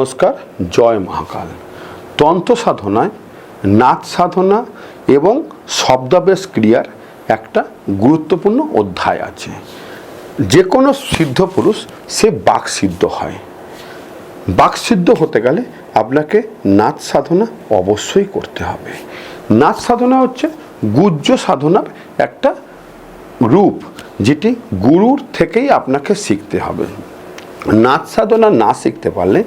নমস্কার, জয় মহাকাল। তন্ত্র সাধনায়, নাচ সাধনা এবং শব্দাবেশ ক্রিয়ার একটা গুরুত্বপূর্ণ অধ্যায় আছে। যে কোনো সিদ্ধ পুরুষ, সে বাক সিদ্ধ হয়। বাকসিদ্ধ হতে গেলে আপনাকে নাচ সাধনা অবশ্যই করতে হবে। নাচ সাধনা হচ্ছে গুজ্জ সাধনার একটা রূপ, যেটি গুরুর থেকেই আপনাকে শিখতে হবে। নাচ সাধনা না শিখতে পারলে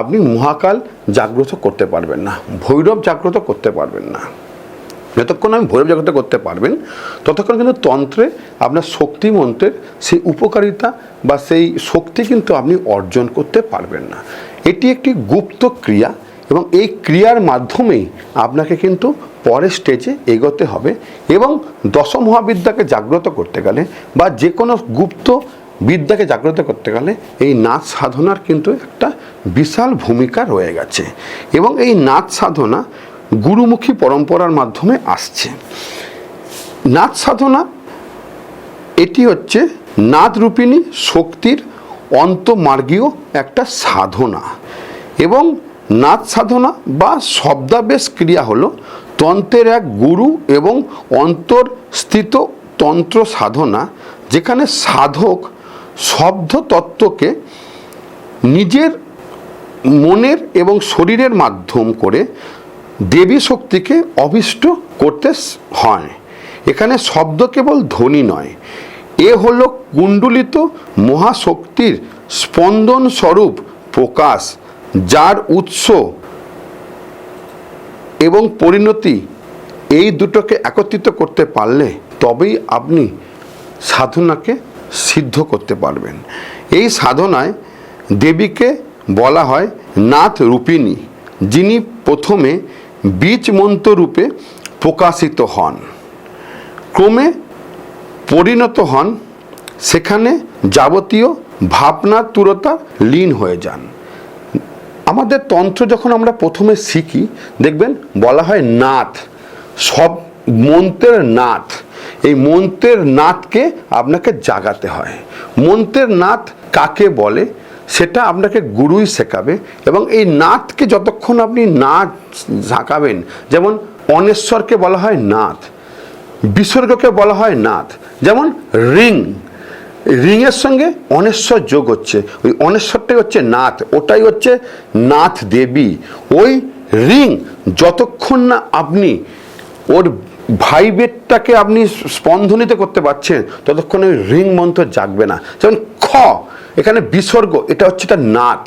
আপনি মহাকাল জাগ্রত করতে পারবেন না, ভৈরব জাগ্রত করতে পারবেন না। যতক্ষণ আমি ভৈরব জাগ্রত করতে পারবেন, ততক্ষণ কিন্তু তন্ত্রে আপনার শক্তি মন্ত্রের সেই উপকারিতা বা সেই শক্তি কিন্তু আপনি অর্জন করতে পারবেন না। এটি একটি গুপ্ত ক্রিয়া এবং এই ক্রিয়ার মাধ্যমেই আপনাকে কিন্তু পরের স্টেজে এগোতে হবে এবং দশ মহাবিদ্যাকে জাগ্রত করতে গেলে বা যে কোনো গুপ্ত বিদ্যাকে জাগ্রত করতে গেলে এই নাচ সাধনার কিন্তু একটা বিশাল ভূমিকা রয়ে গেছে এবং এই নাচ সাধনা গুরুমুখী পরম্পরার মাধ্যমে আসছে। নাচ সাধনা, এটি হচ্ছে নাদরূপিণী শক্তির অন্তমার্গীয় একটা সাধনা এবং নাচ সাধনা বা শব্দাবেশ ক্রিয়া হলো তন্ত্রের এক গুরু এবং অন্তর্স্থিত তন্ত্র সাধনা যেখানে সাধক শব্দ তত্ত্বকে নিজের মনের এবং শরীরের মাধ্যম করে দেবী শক্তিকে অভিষ্ট করতে হয়। এখানে শব্দ কেবল ধ্বনি নয়, এ হল কুণ্ডলিত মহাশক্তির স্পন্দন স্বরূপ প্রকাশ, যার উৎস এবং পরিণতি এই দুটোকে একত্রিত করতে পারলে তবেই আপনি সাধনাকে সিদ্ধ করতে পারবেন। এই সাধনায় দেবীকে বলা হয় নাথ রূপিণী, যিনি প্রথমে বীজ মন্ত্র রূপে প্রকাশিত হন। ক্রমে পরিণত হন, সেখানে যাবতীয় ভাবনার তুরতা লীন হয়ে যান। আমাদের তন্ত্র যখন আমরা প্রথমে শিখি, দেখবেন বলা হয় নাথ, সব মন্ত্রের নাথ। এই মন্ত্রের নাথকে আপনাকে জাগাতে হয়। মন্ত্রের নাথ কাকে বলে? সেটা আপনাকে গুরুই শেখাবে এবং এই নাথকে যতক্ষণ আপনি নাচ ঝাঁকাবেন, যেমন অনেশ্বরকে বলা হয় নাথ বিসর্গকে বলা হয় নাথ যেমন রিং, রিংয়ের সঙ্গে অনেশ্বর যোগ হচ্ছে। ওই অনেশ্বরটাই হচ্ছে নাথ ওটাই হচ্ছে নাথ দেবী। ওই রিং যতক্ষণ না আপনি ওর ভাইবেটটাকে আপনি স্পন্দনিত করতে পারছেন, ততক্ষণ রিং মন্ত্র জাগবে না। যেমন খ, এখানে বিসর্গ, এটা হচ্ছে তার নাথ।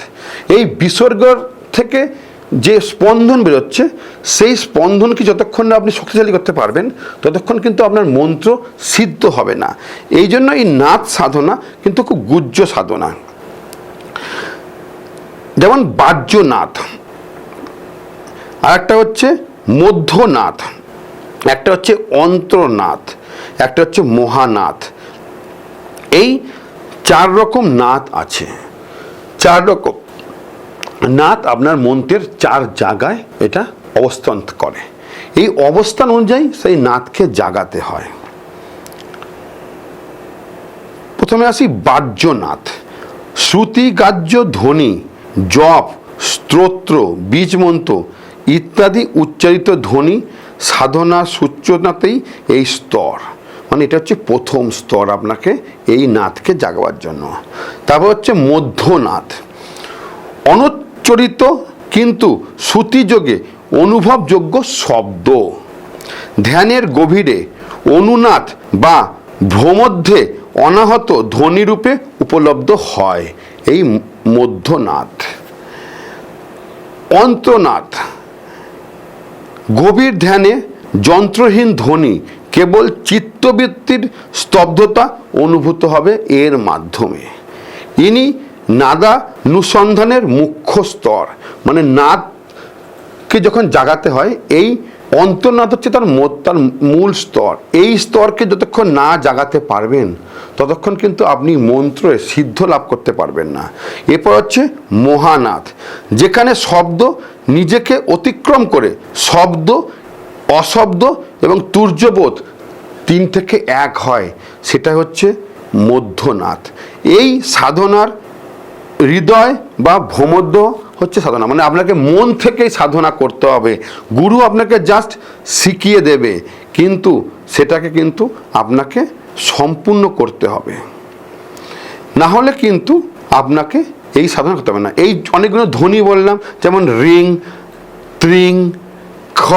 এই বিসর্গর থেকে যে স্পন্দন বেরোচ্ছে, সেই স্পন্দনকে যতক্ষণ না আপনি শক্তিশালী করতে পারবেন, ততক্ষণ কিন্তু আপনার মন্ত্র সিদ্ধ হবে না। এই জন্য এই নাথ সাধনা কিন্তু খুব গুজ্জ সাধনা। যেমন বাহ্যনাথ আর একটা হচ্ছে মধ্যনাথ। একটা হচ্ছে অন্ত্রনাথ, একটা হচ্ছে মহানাথ। এই চার রকম নাথ আছে। চার রকম নাথ আপনার মন্ত্রের চার জায়গায় এটা অবস্থান করে। এই অবস্থান অনুযায়ী সেই নাথকে জাগাতে হয়। প্রথমে আসি বাহ্যনাথ শ্রুতি গাহ্য ধ্বনি, জপ, স্তোত্র, বীজমন্ত্র ইত্যাদি উচ্চারিত ধ্বনি সাধনা সূচনাতেই এই স্তর। মানে এটা হচ্ছে প্রথম স্তর আপনাকে এই নাথকে জাগাবার জন্য। তারপর হচ্ছে মধ্যনাথ। অনুচ্চরিত কিন্তু শ্রুতিযোগে অনুভবযোগ্য শব্দ। ধ্যানের গভীরে অনুনাথ বা ভ্রমধ্যে অনাহত ধ্বনিরূপে উপলব্ধ হয় এই মধ্যনাথ। অন্তনাথ গভীর ধ্যানে যন্ত্রহীন ধ্বনি কেবল চিত্তবৃত্তির স্তব্ধতা অনুভূত হবে এর মাধ্যমে। ইনি নাদা নাদানুসন্ধানের মুখ্য স্তর। মানে নাদকে যখন জাগাতে হয়, এই অন্তর্নাদ হচ্ছে তার তার মূল স্তর। এই স্তরকে যতক্ষণ না জাগাতে পারবেন, ততক্ষণ কিন্তু আপনি মন্ত্রে সিদ্ধ লাভ করতে পারবেন না। এরপর হচ্ছে মহানাথ যেখানে শব্দ নিজেকে অতিক্রম করে, শব্দ, অশব্দ এবং তুর্যবোধ তিন থেকে এক হয় সেটা হচ্ছে মধ্যনাথ এই সাধনার হৃদয় বা ভূমধ্য হচ্ছে সাধনা। মানে আপনাকে মন থেকেই সাধনা করতে হবে। গুরু আপনাকে জাস্ট শিখিয়ে দেবে, কিন্তু সেটাকে কিন্তু আপনাকে সম্পূর্ণ করতে হবে। না হলে কিন্তু আপনাকে এই সাধনা করতে হবে না। এই অনেকগুলো ধ্বনি বললাম, যেমন রিং, ত্রিং, খ,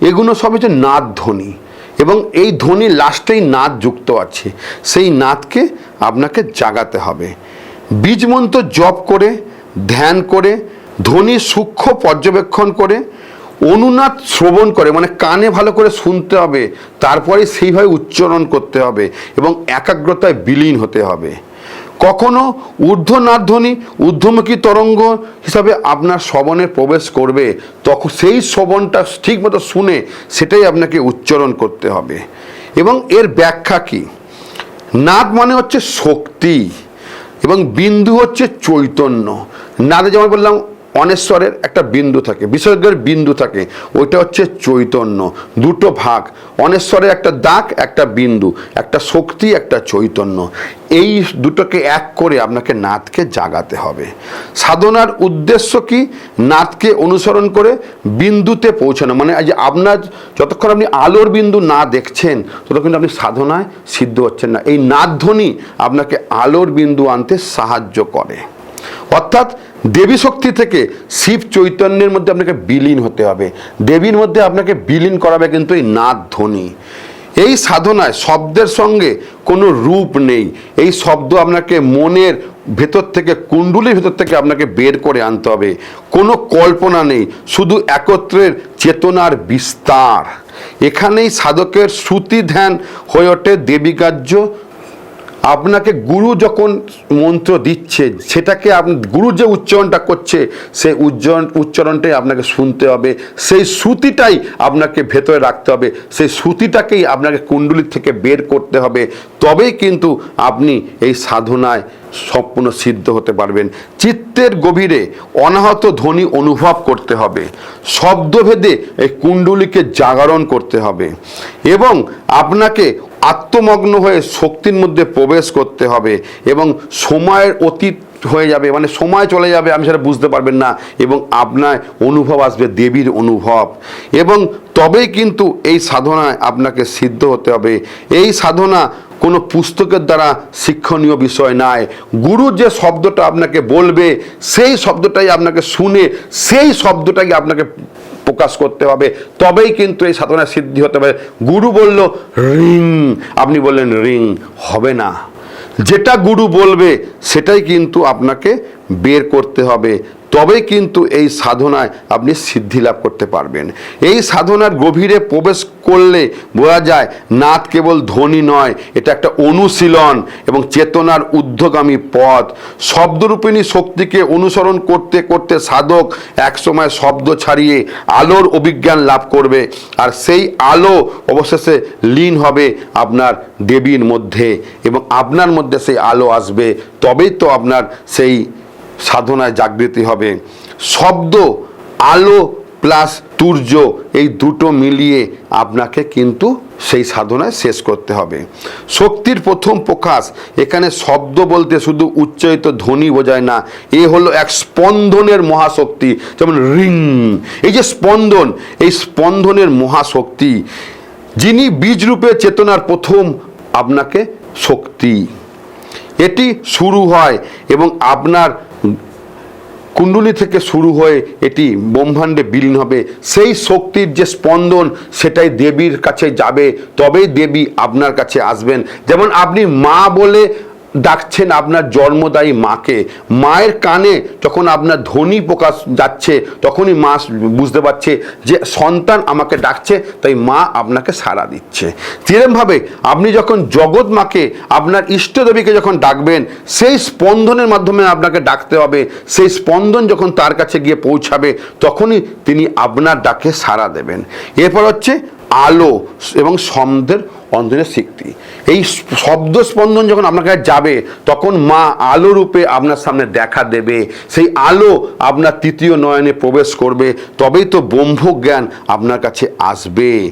এগুলো সব হচ্ছে নাদ ধ্বনি। এবং এই ধ্বনি লাস্টেই নাদ যুক্ত আছে। সেই নাদকে আপনাকে জাগাতে হবে। বীজ মন্ত্র জপ করে ধ্যান করে, ধ্বনি সূক্ষ্ম পর্যবেক্ষণ করে, অনুনাদ শ্রবণ করে মানে কানে ভালো করে শুনতে হবে, তারপরে সেইভাবে উচ্চারণ করতে হবে এবং একাগ্রতায় বিলীন হতে হবে। কখনো ঊর্ধ্বনাধ্বনি ঊর্ধ্বমুখী তরঙ্গ হিসাবে আপনার শ্রবণে প্রবেশ করবে, তখন সেই শ্রবণটা ঠিকমতো শুনে সেটাই আপনাকে উচ্চারণ করতে হবে। এবং এর ব্যাখ্যা কী? নাদ মানে হচ্ছে শক্তি এবং বিন্দু হচ্ছে চৈতন্য। নাদে যেমন বললাম, অনেশ্বরের একটা বিন্দু থাকে বিসর্গের বিন্দু থাকে, ওইটা হচ্ছে চৈতন্য, দুটো ভাগ। অনেশ্বরের একটা দাগ, একটা বিন্দু, একটা শক্তি, একটা চৈতন্য। এই দুটোকে এক করে আপনাকে নাদকে জাগাতে হবে। সাধনার উদ্দেশ্য কি? নাদকে অনুসরণ করে বিন্দুতে পৌঁছানো। মানে যে আপনার যতক্ষণ আপনি আলোর বিন্দু না দেখছেন, ততক্ষণ আপনি সাধনায় সিদ্ধ হচ্ছেন না। এই নাদধ্বনি আপনাকে আলোর বিন্দু আনতে সাহায্য করে। অর্থাৎ দেবী শক্তি থেকে শিব চৈতন্যের মধ্যে আপনাকে বিলীন হতে হবে। দেবীর মধ্যে আপনাকে বিলীন করাবে কিন্তু এই নাদ ধ্বনি। এই সাধনায় শব্দের সঙ্গে কোনো রূপ নেই। এই শব্দ আপনাকে মনের ভেতর থেকে, কুণ্ডুলির ভেতর থেকে আপনাকে বের করে আনতে হবে। কোনো কল্পনা নেই, শুধু একত্রের চেতনার বিস্তার। এখানেই সাধকের শ্রুতি ধ্যান হয়ে ওঠে দেবীকার্য আপনাকে গুরু যখন মন্ত্র দিচ্ছে, সেটাকে আপনি গুরু যে উচ্চারণটা করছে, সেই উচ্চারণ উচ্চারণটাই আপনাকে শুনতে হবে। সেই শ্রুতিটাই আপনাকে ভেতরে রাখতে হবে। সেই শ্রুতিটাকেই আপনাকে কুণ্ডলির থেকে বের করতে হবে। তবেই কিন্তু আপনি এই সাধনায় সম্পূর্ণ সিদ্ধ হতে পারবেন। চিত্তের গভীরে অনাহত ধ্বনি অনুভব করতে হবে। শব্দভেদে এই কুণ্ডলিকে জাগরণ করতে হবে। এবং আপনাকে আত্মমগ্ন হয়ে শক্তির মধ্যে প্রবেশ করতে হবে এবং সময়ের অতীত হয়ে যাবে মানে সময় চলে যাবে, আমি সেটা বুঝতে পারবেন না, এবং আপনার অনুভব আসবে, দেবীর অনুভব। এবং তবেই কিন্তু এই সাধনায় আপনাকে সিদ্ধ হতে হবে। এই সাধনা কোনো পুস্তকের দ্বারা শিক্ষণীয় বিষয় নয়। গুরু যে শব্দটা আপনাকে বলবে, সেই শব্দটাই আপনাকে শুনে, সেই শব্দটাকে আপনাকে প্রকাশ করতে হবে। তবেই কিন্তু এই সাধনা সিদ্ধি হতে পারে। গুরু বলল, রিং। আপনি বললেন, রিং হবে না। যেটা গুরু বলবে, সেটাই কিন্তু আপনাকে বের করতে হবে। তবেই কিন্তু এই সাধনায় আপনি সিদ্ধি লাভ করতে পারবেন। এই সাধনার গভীরে প্রবেশ করলে বোঝা যায় নাথ কেবল ধ্বনি নয়, এটা একটা অনুশীলন এবং চেতনার ঊর্ধ্বগামী পথ। শব্দরূপিণী শক্তিকে অনুসরণ করতে করতে সাধক একসময় শব্দ ছাড়িয়ে আলোর অভিজ্ঞান লাভ করবে আর সেই আলো অবশেষে লীন হবে আপনার দেবীর মধ্যে এবং আপনার মধ্যে সেই আলো আসবে। তবেই তো আপনার সেই সাধনায় জাগৃতি হবে। শব্দ, আলো প্লাস তুর্য এই দুটো মিলিয়ে আপনাকে কিন্তু সেই সাধনায় শেষ করতে হবে। শক্তির প্রথম প্রকাশ, এখানে শব্দ বলতে শুধু উচ্চারিত ধ্বনি বোঝায় না, এ হলো এক স্পন্দনের মহাশক্তি, যেমন রিং। এই যে স্পন্দন, এই স্পন্দনের মহাশক্তি, যিনি বীজরূপে চেতনার প্রথম আপনাকে শক্তি। এটি শুরু হয় এবং আপনার কুণ্ডলী থেকে শুরু হয়ে এটি ব্রহ্মাণ্ডে বিলীন হবে। সেই শক্তির যে স্পন্দন, সেটাই দেবীর কাছে যাবে, তবেই দেবী আপনার কাছে আসবেন। যেমন আপনি মা বলে ডাকছেন আপনার জন্মদায়ী মাকে। মায়ের কানে যখন আপনার ধ্বনি প্রকাশ যাচ্ছে, তখনই মা বুঝতে পারছে যে সন্তান আমাকে ডাকছে, তাই মা আপনাকে সাড়া দিচ্ছে। যেরমভাবে আপনি যখন জগৎ মাকে, আপনার ইষ্টদেবীকে যখন ডাকবেন, সেই স্পন্দনের মাধ্যমে আপনাকে ডাকতে হবে। সেই স্পন্দন যখন তার কাছে গিয়ে পৌঁছাবে, তখনই তিনি আপনার ডাকে সাড়া দেবেন। এরপর হচ্ছে আলো এবং শব্দের অন্তরের শক্তি। এই শব্দ স্পন্দন যখন আপনার কাছে যাবে, তখন মা আলো রূপে আপনার সামনে দেখা দেবে। সেই আলো আপনার তৃতীয় নয়নে প্রবেশ করবে। তবেই তো ব্রহ্ম জ্ঞান আপনার কাছে আসবে।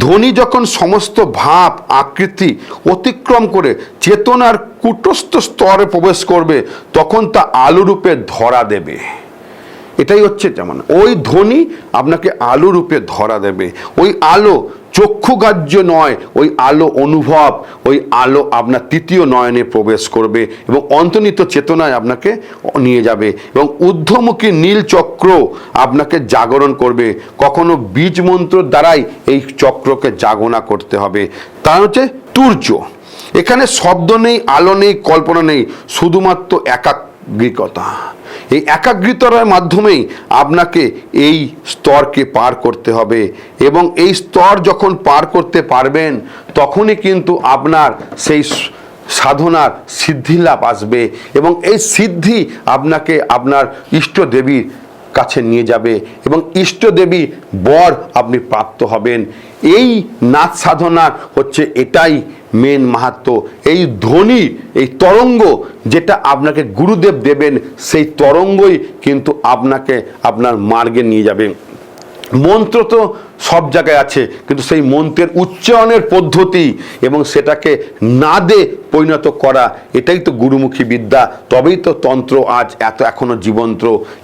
ধ্বনি যখন সমস্ত ভাব, আকৃতি অতিক্রম করে চেতনার কুটস্থ স্তরে প্রবেশ করবে, তখন তা আলোরূপে ধরা দেবে। এটাই হচ্ছে যেমন, ওই ধ্বনি আপনাকে আলো রূপে ধরা দেবে। ওই আলো চক্ষুগ্রাহ্য নয়, ওই আলো অনুভব, ওই আলো আপনার তৃতীয় নয়নে প্রবেশ করবে এবং অন্তর্নিত চেতনায় আপনাকে নিয়ে যাবে এবং ঊর্ধ্বমুখী নীল চক্র আপনাকে জাগরণ করবে। কখনো বীজ মন্ত্র দ্বারাই এই চক্রকে জাগনা করতে হবে। তা হচ্ছে তুর্য। এখানে শব্দ নেই, আলো নেই, কল্পনা নেই, শুধুমাত্র একাগ্রিকতা। এই একাগ্রিতার মাধ্যমেই আপনাকে এই স্তরকে পার করতে হবে এবং এই স্তর যখন পার করতে পারবেন, তখনই কিন্তু আপনার সেই সাধনার সিদ্ধি লাভ আসবে এবং এই সিদ্ধি আপনাকে আপনার ইষ্ট দেবীর কাছে নিয়ে যাবে এবং ইষ্টদেবী বর আপনি প্রাপ্ত হবেন। এই নাচ সাধনা হচ্ছে এটাই মেন মাহাত্ম। এই ধ্বনি, এই তরঙ্গ যেটা আপনাকে গুরুদেব দেবেন, সেই তরঙ্গই কিন্তু আপনাকে আপনার মার্গে নিয়ে যাবে। মন্ত্র তো সব জায়গায় আছে, কিন্তু সেই মন্ত্রের উচ্চারণের পদ্ধতি এবং সেটাকে নাদে পরিণত করা, এটাই তো গুরুমুখী বিদ্যা। তবেই তো তন্ত্র আজ এত এখনও জীবন্ত।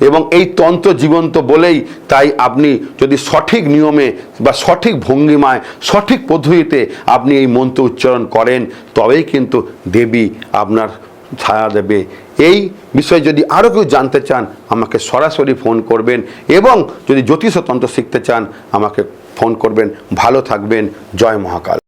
এবং এই তন্ত্র জীবন্ত বলেই তাই আপনি যদি সঠিক নিয়মে বা সঠিক ভঙ্গিমায়, সঠিক পদ্ধতিতে আপনি এই মন্ত্র উচ্চারণ করেন, তবেই কিন্তু দেবী আপনার ছায়া দেবে। এই বিষয়ে যদি আরও কেউ জানতে চান, আমাকে সরাসরি ফোন করবেন এবং যদি জ্যোতিষতন্ত্র শিখতে চান, আমাকে ফোন করবেন। ভালো থাকবেন। জয় মহাকাল।